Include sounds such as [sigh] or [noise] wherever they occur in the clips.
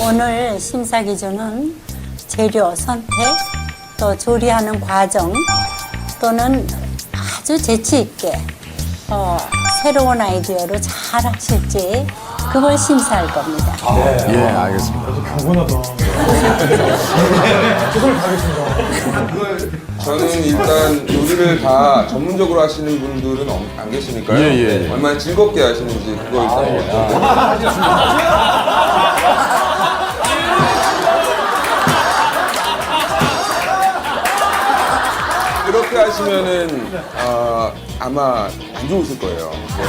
오늘 심사 기준은 재료 선택, 또 조리하는 과정, 또는 아주 재치 있게 어, 새로운 아이디어로 잘 하실지 그걸 심사할 겁니다. 예, 알겠습니다. [laughs] 저는 일단 요리를 다 전문적으로 하시는 분들은 없- 안 계시니까요. 예, 예, 예. 얼마나 즐겁게 하시는지 그거 일단 먼 그렇게 하시면은 어, 아마 안 좋으실 거예요. 네.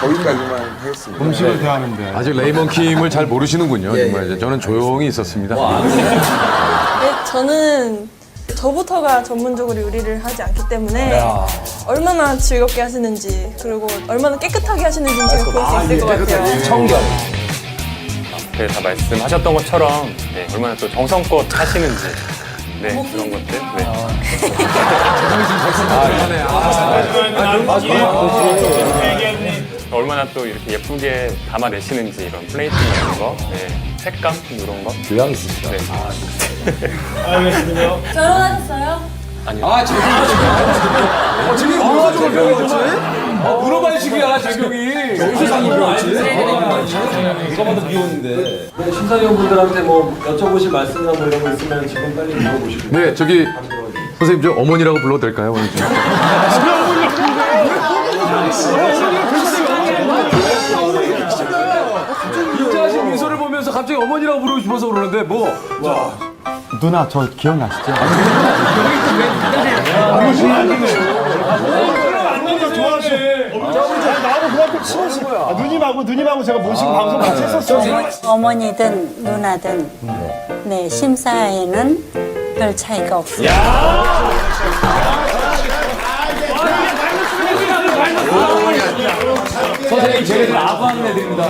거기까지만 하겠습니다. 음식을 대하는데. 아직 레이먼킴을 잘 모르시는군요. 정말 이제 저는 조용히 있었습니다. 네, 저는 저부터가 전문적으로 요리를 하지 않기 때문에 얼마나 즐겁게 하시는지 그리고 얼마나 깨끗하게 하시는지는 제가 볼 수 있을 것 같아요. 네, 다 말씀하셨던 것처럼 네, 얼마나 또 정성껏 하시는지 네, 그런 것들 네. 얼마나 또 이렇게 예쁘게 담아내시는지 이런 플레이팅 이런 거, 네, 색감 이런 거. 교양 있으시다. 네. 결혼하셨어요? 물어봐야 식이야, 재경이. 심사위원분들한테 뭐 여쭤보실 말씀이나 뭐 이런 거 있으면 지금 빨리 물어보시고 네, 저기 선생님 저 어머니라고 불러도 될까요? 오늘 좀. 인자하신 미소를 보면서 갑자기 어머니라고 부르고 싶어서 그러는데 뭐. 누나 저 기억나시죠? 나하고 그만큼 친하시. 아, 누님하고 누님하고 제가 모시고 방송 같이 했었어요. 어머니든 누나든 네, 심사에는 별 차이가 없습니다. 선생님 쟤네들 아빠하는 애들입니다.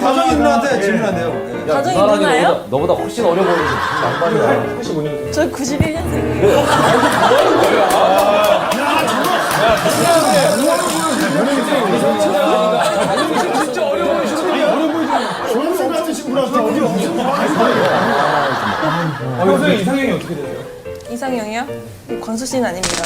다정이 누나한테 질문한대요 가정이 누나예요? 너보다 훨씬 어려 보이는데 양반이야 저 91년생이에요. 어디 없어. 이상형이요? 광수 씨는 아닙니다.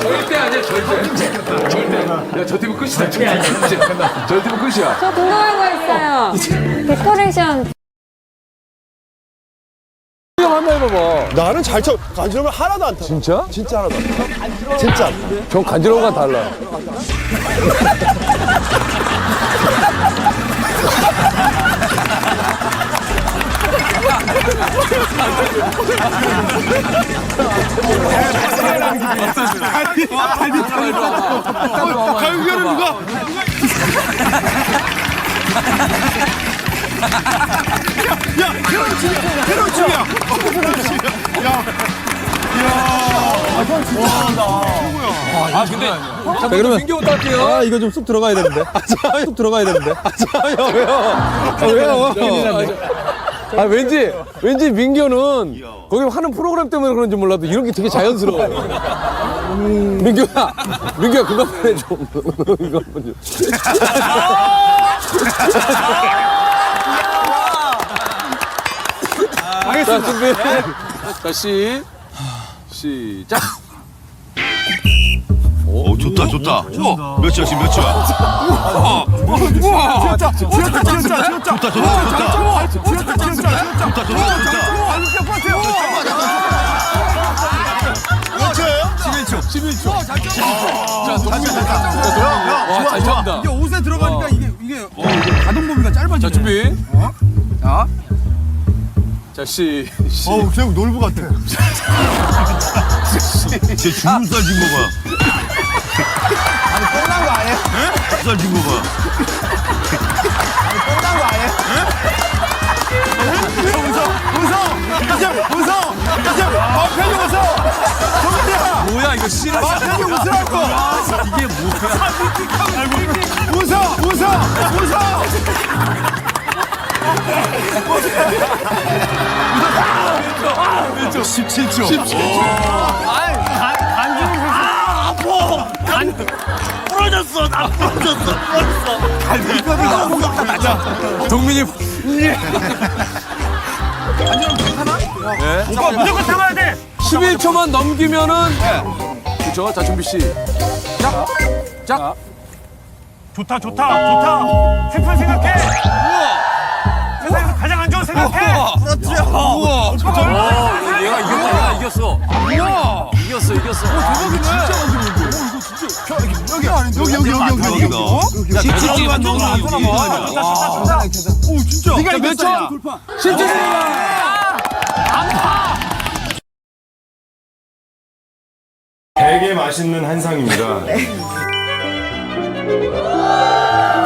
절대 아니야, 절대. 절대. 야, 저 팀은 끝이다. 끝이야. 저 팀은 끝이야. 저 궁금한 거 있어요. 데코레이션 한번 해봐봐. 나는 잘 쳐. 간지러면 하나도 안 타. 진짜? 진짜 하나도 안 타. 진짜. 전 간지러운 건 달라. 누가? 야, 아, 근데. 자, 그러면. 민규 부탁할게요. 아 이거 좀 쑥 들어가야 되는데 쑥 들어가야 되는데 아, 왜요? 아, 왠지, 왠지 민규는 거기 하는 프로그램 때문에 그런지 몰라도 이런 게 되게 자연스러워. 민규야, 민규야, 그거 한번 해줘. 이거 한번 줘. 자, 준비. 자, 시. 시작. 오 좋다 좋다. 우와 몇 초야 지금 몇 초야? 우와 우와 지었다, 지었다, 지었다, 지었다. 좋다 좋다 좋다. 지었다, 지었다, 지었다. 좋다 좋다 좋다. 몇 초예요? 11초 11초. 자, 동민. 와, 잘 참다. 이게 옷에 들어가니까 이게 이게 어, 가동 범위가 짧아지네. 자, 준비. 자. 자, 시. 시. 어우, 쟤 놀부 같아. [laughs] 제 주름살 진 거 봐. 아니 뻔한 거 아니야? 에? 주름살 진거 봐. 이제 웃어! 이제 어, 편히 웃어! 정수야! 뭐야 이거. 아, 편히 웃으라고! 이게 뭐야? 웃어! 웃어! 웃어! 왼쪽 17초. 17초. 부러졌어! 나 부러졌어 부러졌어 갈비뼈가 아무것도 나자 동민이 오빠 무조건 참아야 돼 11초만 넘기면은 그렇죠. 자 준비 씨. 짝. 짝. 좋다 좋다 좋다 슬픈 생각해 생각해. 그렇지 우와. 얘가 이겼다. 얘가 이겼어. 우와. 이겼어. 이겼어. 대박이네. 진짜 여기 여기 여기 여기 여기 야 대박이만 너무 오 진짜. 네가 몇 초? 10초. 되게 맛있는 한상입니다.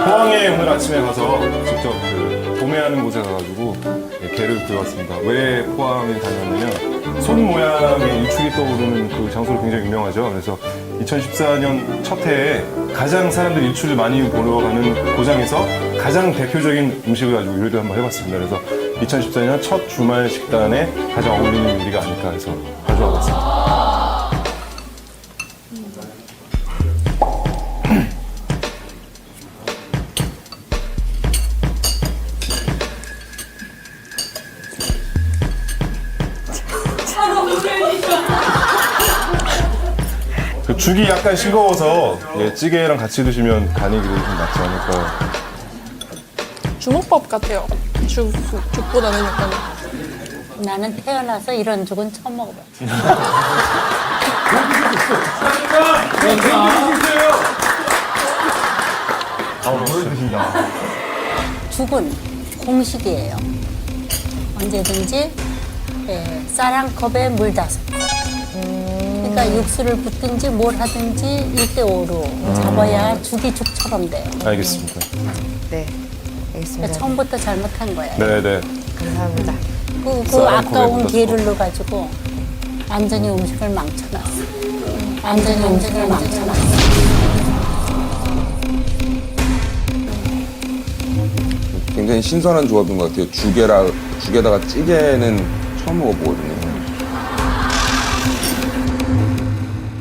포항에 오늘 아침에 가서 직접 그 도매하는 곳에 가가지고 예, 게를 구해왔습니다. 왜 포항에 다녔냐면 손 모양의 일출이 떠오르는 그 장소로 굉장히 유명하죠. 그래서 2014년 첫 해에 가장 사람들이 일출을 많이 보러 가는 고장에서 가장 대표적인 음식을 가지고 요리를 한번 해봤습니다. 그래서 2014년 첫 주말 식단에 가장 어울리는 요리가 아닐까 해서 가져와 봤습니다. 죽이 약간 싱거워서 예, 찌개랑 같이 드시면 간이 그래도 좀 낫지 않을까. 주먹밥 같아요. 죽 죽보다는 약간 나는 태어나서 이런 죽은 처음 먹어봐. 죽은 공식이에요. 언제든지 예, 쌀한 컵에 물 다섯 컵. 그러니까 육수를 붓든지 뭘 하든지 1대5로 잡아야 죽이 죽처럼 돼요. 알겠습니다. 네, 알겠습니다. 그러니까 처음부터 잘못한 거예요. 네네. 감사합니다. 그, 그쌀 아까운 기회를 넣어가지고 완전히 음식을 망쳐놨어. 완전히 음식을 망쳐놨어. 굉장히 신선한 조합인 것 같아요. 죽에라 죽에다가 찌개는 처음 먹어보거든요.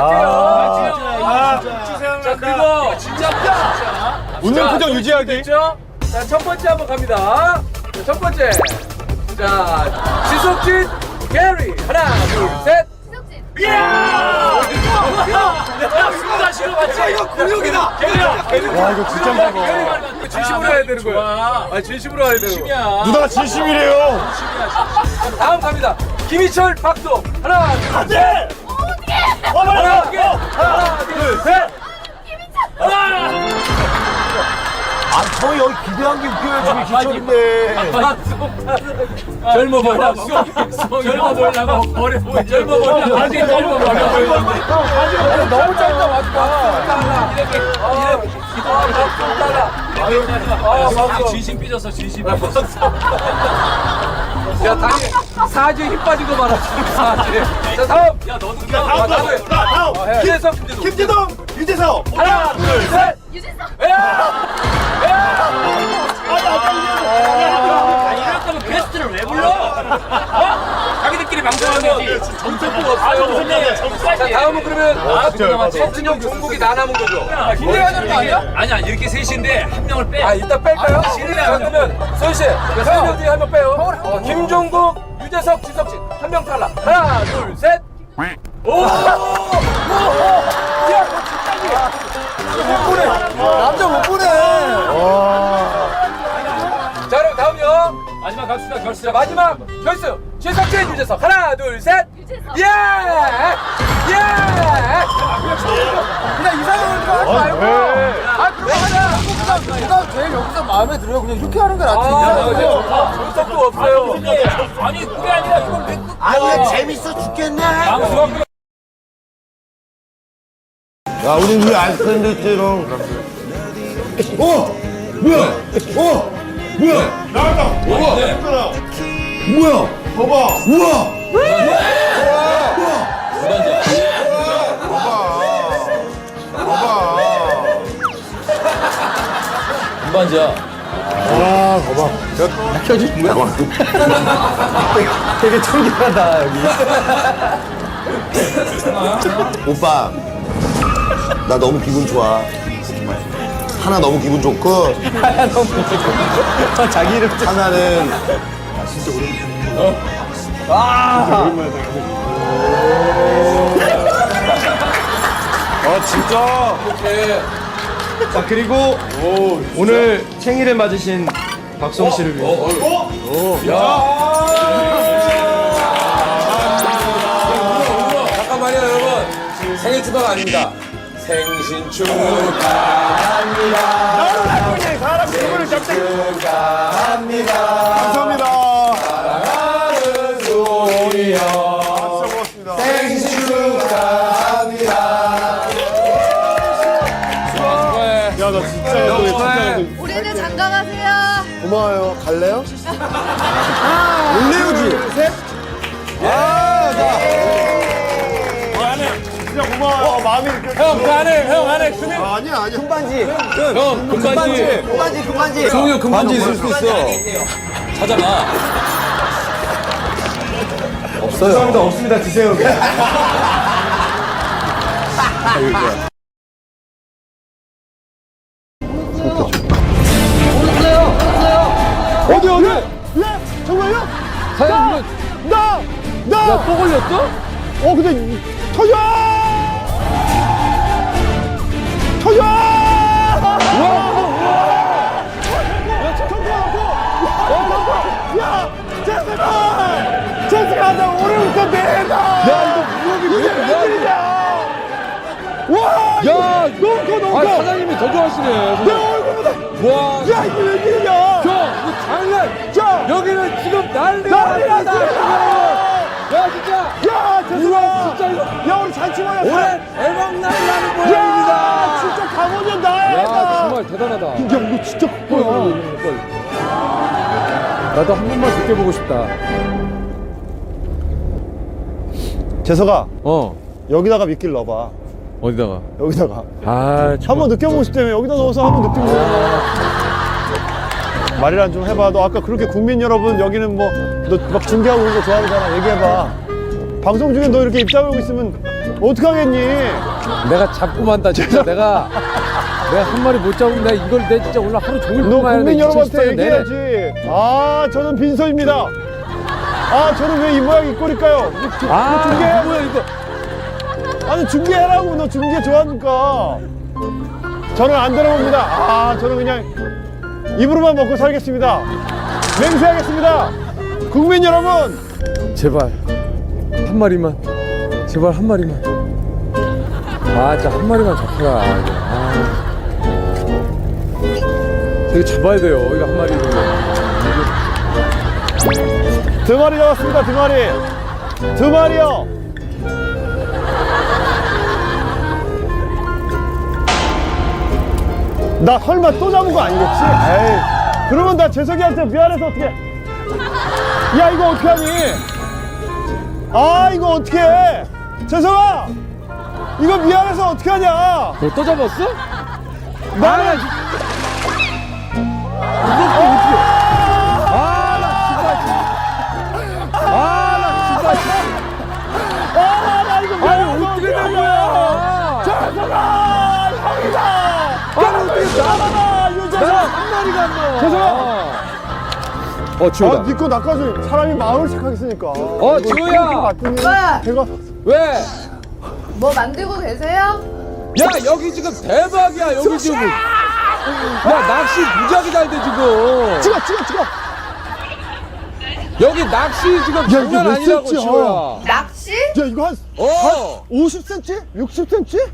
갈게요. 아, 자 그리고 진짜 웃는 표정 유지하기. 됐죠? 자 첫 번째 한번 갑니다. 자, 첫 번째. 자 지석진, 게리 하나 둘 셋. 이야! 야, 싫어 맞지? 이거 근육이다. 게리야, 게리. 와 이거 진짜 무거워. 진심으로 해야 되는 거야. 아 진심으로 해야 되는 거야. 누나 진심이래요. 다음 갑니다. 김희철, 박수. 하나, 둘, 셋. 하나, 둘, 하나, 둘, 셋. 하나. 저 여기 기대한 게 웃겨요 지금 기철인데 젊어 보이라고. 젊어 보이라고. 어려 보이. 젊어 보이라고. 아직 젊어 보이라고. 너무 짧다 맞다. 이렇게 이렇게. 아. 진심 삐졌어 진심. 박수. 야 다리 사지에 힘 빠진 거 봐라. 사지. 자 다음. 야 너도 다음 다음. 다음 김재석 김재동 유재석 하나 둘 셋. 유재석. 야. 이럴 거면 게스트를 왜 불러? 어? 자기들끼리 방송하면 되지. 정체가 없어요. 자, 다음은 그러면 석진형, 종국이 나 남은 거죠. 김대가 하는 거 아니야? 아니야 이렇게 셋인데 한 명을 빼. 아, 일단 뺄까요? 자, 그러면 소희 씨, 세명 중에 한명 빼요. 어, 김종국, 유재석, 지석진 한 명 탈락. 하나, 둘, 셋. 오! 오! 오! 야? 못 보내. 남자 못 보내. 자, 그럼 다음요. 마지막 갑시다, 결승. 자, 마지막 결승. 최석진, 유재석. 하나, 둘, 셋. 유재석. 예! 예! 그냥 이상형을 하지 말고. 아, 그거 하자. 누가 제일 여기서 마음에 들어요? 그냥 이렇게 하는 게 낫지. 아, 정석도 없어요. 아니 그게 아니라 이걸 왜 끝? 아니 재밌어 죽겠네. 야, 우리 왜 아이스크림 됐지롱? 어! 뭐야? 어! 뭐야? 나왔다. 우와! 뭐야? 봐봐. 우와! 반반지야. 오빠, 나 너무 기분 좋아. 하나 너무 기분 좋고. 하나 너무 기분 좋고. 자기 이름 하나는. 아 진짜. 자 그리고 오늘 생일을 맞으신 박성 씨를 위해서. 잠깐만요, 여러분. 생일 축하가 아닙니다. 생신 축하합니다. 사람 기분을 잡자. 감사합니다. 진짜 고마워. 마음이 이렇게. 형, 그 안에, 형 안에 금액. 아니야, 아니야. 금반지. 형, 금반지. 금반지, 금반지. 종이 형 금반지 있을 수도 있어. 찾아봐. 죄송합니다. 없습니다. 드세요. 어디, 어디? 예? 정말요? 사장님, 나! 나! 야, 또 걸렸어? 어, 근데, 터져! 야! 야! 야, 너무 커, 너무 아, 커! 사장님이 더 좋아하시네. 내 얼굴보다! 와, 야, 이게 웬일이냐! 형, 이거 장난. 자! 여기는 지금 난리가 난리 났어! 야, 진짜. 야, 제스가! 진짜 이거. 야, 우리 잔치 모였어! 올해 대단하다. 야, 이거 진짜 커요. 나도 한 번만 느껴보고 싶다. 재석아, 어, 여기다가 미끼를 넣어봐. 어디다가? 여기다가. 아, 한번 느껴보고 싶다며. 여기다 넣어서 한번 느껴보고. 말이란 좀 해봐. 너 아까 그렇게 국민 여러분 여기는 뭐 너 막 중계하고 이런 거 좋아하잖아. 얘기해봐. 방송 중에 너 이렇게 입 다물고 있으면 어떡하겠니? 내가 잡고 만 다 진짜 내가 내가 한 마리 못 잡으면 내가 이걸 내 진짜 오늘 하루 종일 너 돼. 국민 여러분한테 2014년 내내. 얘기해야지. 아, 저는 빈소입니다. 아, 저는 왜 이 모양 이 꼴일까요? 아, 중계. 뭐야 이거? 아니 중계해라고 너 중계 좋아하니까 저는 안 들어봅니다 아 저는 그냥 입으로만 먹고 살겠습니다 맹세하겠습니다 국민 여러분 제발 한 마리만 제발 한 마리만 아 진짜 한 마리만 잡혀라 이거 이거 잡아야 돼요. 이거 한 마리를 두 마리 잡았습니다 두 마리. 두 마리요. 나 설마 또 잡은 거 아니겠지? 에이 그러면 나 재석이한테 미안해서 어떻게 야 이거 어떻게 하니? 아 이거 어떻게 해? 재석아! 이거 미안해서 어떻게 하냐? 너또 잡았어? 나는 아 나 이거 아니 어떻게 된 거야 재석아 형이다 아니 어떻게 잡아봐 유재석 나한 마리가 안 나와 죄송해요. 어 지호다 아, 니거 나까지 사람이 마음을 착하겠으니까. 어, 지호야! 제가 왜? 뭐 만들고 계세요? 야 여기 지금 대박이야 여기 지금 야 낚시 무지하게 잘돼 지금 찍어, 찍어, 찍어. 여기 낚시 지금 장난 몇 아니라고 센치야? 지호야 낚시? 야, 이거 한 어 50cm? 60cm?